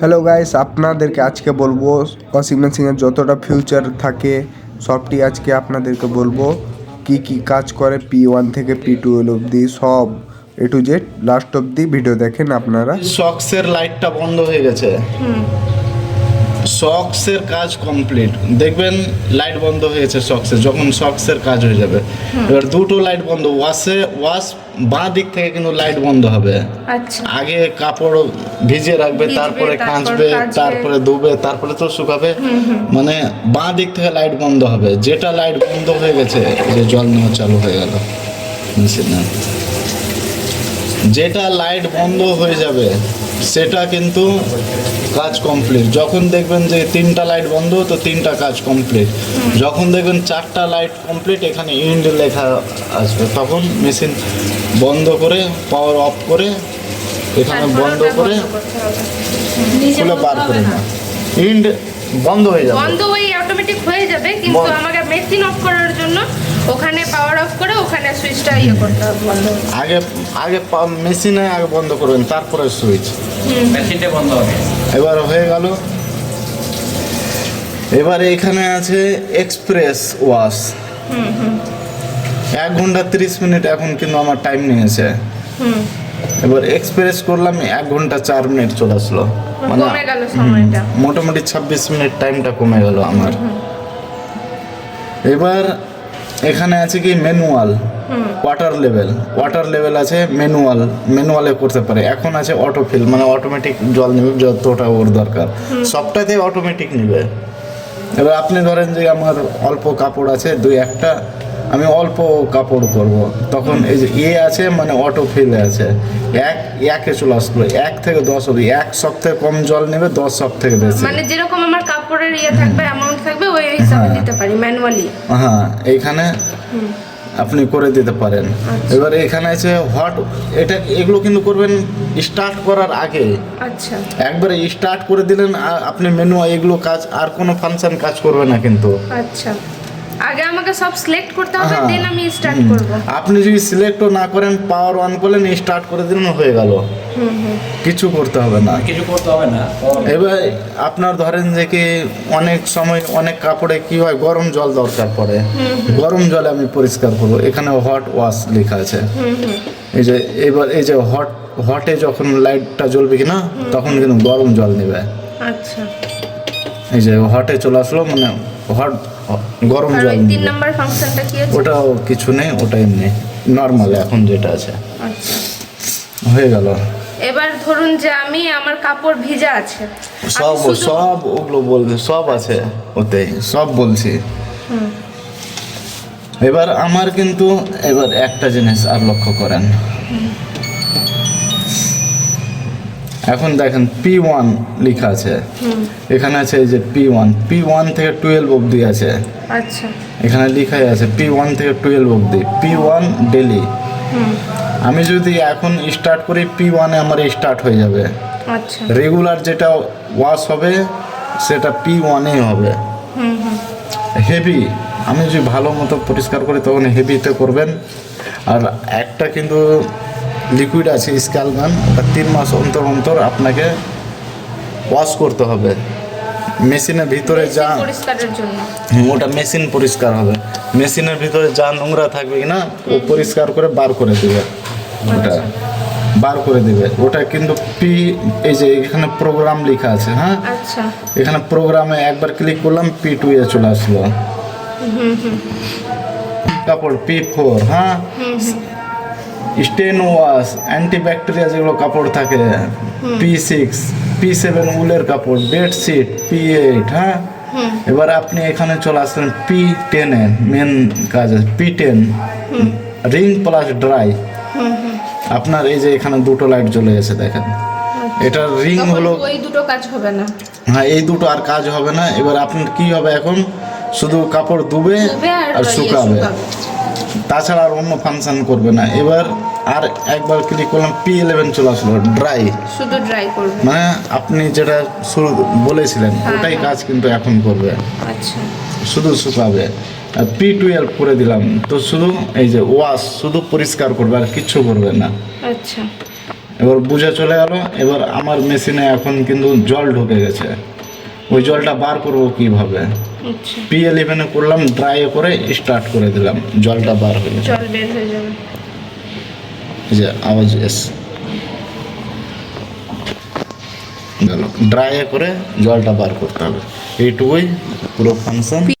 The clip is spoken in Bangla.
হ্যালো গাইস আপনাদেরকে আজকে বলব ওয়াশিং সিংয়ের যতটা ফিউচার থাকে সবটি আজকে আপনাদেরকে বলব। কি কি কাজ করে পি ওয়ান থেকে পি টুয়েলভ অবধি সব এ টু জেড লাস্ট অবধি ভিডিও দেখেন আপনারা। সক্সের লাইটটা বন্ধ হয়ে গেছে। শক্সের কাজ কমপ্লিট দেখবেন লাইট বন্ধ হয়েছে শক্সের যখন শক্সের কাজ হয়ে যাবে। এবার দুটো লাইট বন্ধ ওয়াশে ওয়াশ বাঁ দিক থেকে কিন্তু লাইট বন্ধ হবে। আচ্ছা। আগে কাপড় ভিজিয়ে রাখবে তারপরে কাঁচবে তারপরে ধুবে তারপরে তো শুকাবে। মানে বাঁ দিক থেকে লাইট বন্ধ হবে। যেটা লাইট বন্ধ হয়ে গেছে যে জল নেওয়া চালু হয়ে গেল। যেটা লাইট বন্ধ হয়ে যাবে সেটা কিন্তু কাজ কমপ্লিট যখন দেখবেন যে তিনটা লাইট বন্ধ তো তিনটা কাজ কমপ্লিট যখন দেখবেন চারটা লাইট কমপ্লিট এখানে ইন্ড লেখা আসবে। তখন মেশিন বন্ধ করে পাওয়ার অফ করে এখানে বন্ধ করে খুলে বার করে না। ইন্ড বন্ধ হয়ে যাবে। বন্ধ ওই অটোমেটিক হয়ে যাবে কিন্তু আমাকে মেশিন অফ করার জন্য ওখানে পাওয়ার অফ করে ওখানে সুইচটা ইয়ে করতে হবে বন্ধ আগে আগে মেশিনে আগে বন্ধ করবেন তারপরে সুইচ মেশিনটা বন্ধ হবে। এবার হয়ে গেল। এবার এখানে আছে এক্সপ্রেস ওয়াশ এক ঘণ্টা তিরিশ মিনিট এখন কিন্তু আমার টাইম নিয়েছে। হুম। এবার এক্সপ্রেস করলাম এক ঘণ্টা চার মিনিট চলে আসলো। মানে কমে গেল সময়টা। মোটামুটি ছাব্বিশ মিনিট টাইমটা কমে গেল আমার। এবার এখানে আছে কি manual water level. Water level আছে ম্যানুয়াল ম্যানুয়ালে করতে পারে। এখন আছে অটোফিল মানে অটোমেটিক জল নেবে যতটা ওর দরকার। সবটাতে অটোমেটিক নেবে। এবার আপনি ধরেন যে আমার অল্প কাপড় আছে দুই একটা আমি অল্প কাপড় করব তখন এই যে এ আছে মানে অটো ফিলে আছে। এক একে চলে আসলো। এক থেকে দশ অবধি। এক থেকে কম জল নেবে দশ থেকে বেশি। মানে যেরকম আমার কাপড়ের ইয়ে থাকবে অ্যামাউন্ট থাকবে ওই হিসাবে হ্যাঁ। দিতে পারি ম্যানুয়ালি হ্যাঁ এইখানে আপনি করে দিতে পারেন। এবার এখানে আছে হট এটা এগুলো কিন্তু করবেন স্টার্ট করার আগে। আচ্ছা। একবারে স্টার্ট করে দিলেন আপনি মেনু এগুলো কাজ আর কোনো ফাংশন কাজ করবে না কিন্তু। আচ্ছা। আগে আমাকে সব সিলেক্ট করতে হবে হ্যাঁ। দেন আমি স্টার্ট করব। আপনি যদি সিলেক্টও না করেন পাওয়ার অন করলেন স্টার্ট করে দিলেন হয়ে গেল। কিছু করতে হবে না। কিছু করতে হবে না এবার আপনার ধরেন যে কি অনেক সময় অনেক কাপড়ে কি হয় গরম জল দরকার পড়ে। গরম জলে আমি পরিষ্কার করব। এখানে হট ওয়াশ লেখা আছে। এই যে এবার এই যে হট হটে যখন লাইটটা জ্বলবে কিনা তখন কিন্তু গরম জল নেবে আচ্ছা। এই যে হটে চলে আসলো মানে হট গরম জল তিন নাম্বার ফাংশনটা কি আছে? ওটাও কিছু নেই ওটা এমনি নর্মাল এখন যেটা আছে। আচ্ছা। হয়ে গেল। এবার ধরুন যে আমি আমার কাপড় ভিজা আছে সব সব ওগুলো বলবে সব আছে ওতে সব বলছি। এবার আমার কিন্তু এবার একটা জিনিস আর লক্ষ্য করেন। এখন দেখেন পি ওয়ান লেখা আছে। এখানে আছে এই যে পি ওয়ান পি ওয়ান থেকে টুয়েলভ অবধি আছে। আচ্ছা। এখানে লেখাই আছে পি ওয়ান থেকে টুয়েলভ অবধি। পি ওয়ান ডেলি আমি যদি এখন স্টার্ট করি পি ওয়ানে আমার স্টার্ট হয়ে যাবে। আচ্ছা। রেগুলার যেটা ওয়াশ হবে সেটা পি ওয়ানেই হবে। হেভি আমি যদি ভালো মতো পরিষ্কার করি তখন হেভিতে করবেন। আর একটা কিন্তু লিকুইড আছে স্ক্যালগান ওটা তিন মাস অন্তর অন্তর আপনাকে ওয়াশ করতে হবে। মেশিনের ভিতরে যা পরিষ্কারের জন্য। ওটা মেশিন পরিষ্কার হবে। মেশিনের ভিতরে যা নোংরা থাকবে কি না ও পরিষ্কার করে বার করে দেবে। ওটা বার করে দেবে। ওটা কিন্তু পি এই যে এখানে প্রোগ্রাম লেখা আছে হ্যাঁ? আচ্ছা। এখানে প্রোগ্রামে একবার ক্লিক করলাম পি টু এ চলে আসলো। কাপড় পি ফোর হ্যাঁ? স্টেন ওয়াশ অ্যান্টিব্যাকটেরিয়া যেগুলো কাপড় থাকে পি সিক্স পি সেভেন উলের কাপড় বেডশিট পি এইট হ্যাঁ? এবার আপনি এখানে চলে আসলেন পি টেনে মেন কাজ আছে P ten ring plus dry আপনার এই যে এখানে দুটো লাইট জ্বলে গেছে দেখেন। এটা রিং হলো ওই দুটো কাজ হবে না। হ্যাঁ এই দুটো আর কাজ হবে না। এবার আপনার কি হবে এখন? শুধু কাপড় ধুবে ধুবে আর ইয়ে শুকাবে। তাছাড়া আর অন্য ফাংশন করবে না। এবার আর একবার ক্লিক করলাম পি ইলেভেন চলে আসলো ড্রাই শুধু ড্রাই করবে। মানে আপনি যেটা শুরু বলেছিলেন হ্যাঁ, ওটাই হ্যাঁ। কাজ কিন্তু এখন করবে। আচ্ছা। শুধু শুকাবে। আর পি টুয়েলভ করে দিলাম তো শুধু এই যে ওয়াশ শুধু পরিষ্কার করবে আর কিচ্ছু করবে না। আচ্ছা। এবার বুঝে চলে গেল এবার আমার মেশিনে এখন কিন্তু জল ঢুকে গেছে। ওই জলটা বার করব কীভাবে? আচ্ছা। পি ইলেভেনে করলাম ড্রাই করে স্টার্ট করে দিলাম জলটা বার হয়ে জল বের হয়ে যাবে। যে আওয়াজ এস। ড্রাই করে জলটা বার করতে হবে। এইটুকুই পুরো ফাংশন